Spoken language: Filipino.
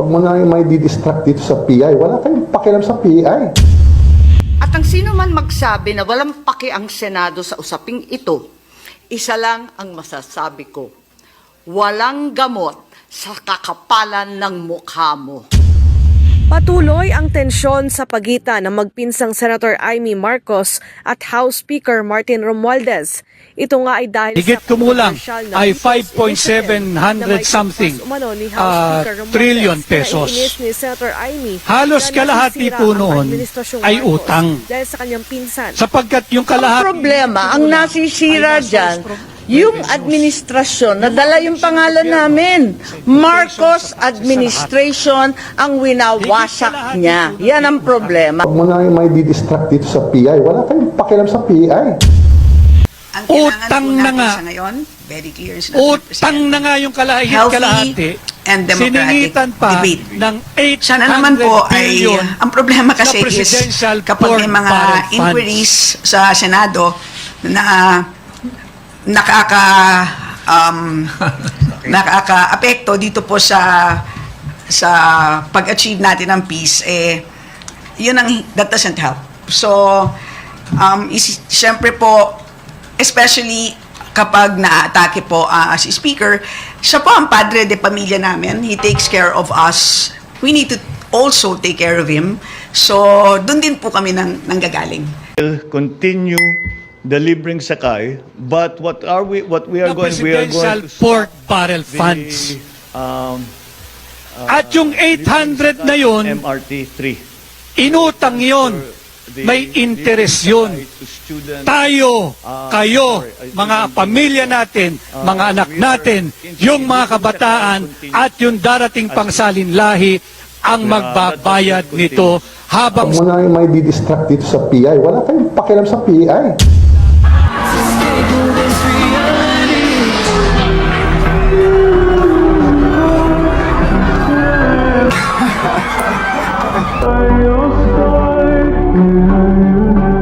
Huwag mo na may didistract dito sa PI. Wala kayong pakialam sa PI. At ang sino man magsabi na walang paki ang Senado sa usaping ito, isa lang ang masasabi ko. Walang gamot sa kakapalan ng mukha mo. Patuloy ang tensyon sa pagitan ng magpinsang Senator Amy Marcos at House Speaker Martin Romualdez. Ito nga ay dahil Higit sa kumulang ay People's 5.700 Initiative na may something, House ah, trillion pesos. ininis ni Senator Amy Halos kalahati po ang noon ay utang. Dahil sa kanyang pinsan. Sapagkat yung Ang kalahati... problema, ang nasisira dyan, yung administrasyon, nadala yung pangalan namin. Marcos administration ang winawasak niya. Yan ang problema. Huwag mo na may didistract dito sa PI. Wala kayong pakialam sa PI. Ang Utang po na natin nga. sa ngayon, very clear sinabi ni Utang Presidente. na nga yung kalahit Healthy kalahati. and democratic Siningitan pa debate. ng 800 Sana naman po ay, billion ang problema sa kasi is presidential kapag may pork mga barrel funds. inquiries sa Senado na nakaka um, nakaka-apekto dito po sa sa pag-achieve natin ng peace eh yun ang that doesn't help. So um is, syempre po especially kapag naatake po ah, as speaker, siya po ang padre de pamilya namin. He takes care of us. We need to also take care of him. So, doon din po kami nang, nanggagaling. will continue delivering sakay, but what are we? What we are na going? We are going to pork barrel the, funds. um, At yung 800 na yun, MRT 3. inutang yon. May interest yun. Tayo, kayo, mga pamilya natin, mga anak natin, yung mga kabataan at yung darating pang salinlahi ang magbabayad nito habang mo na yung may didistract dito sa PI. Wala kayong pakialam sa PI. I will stay.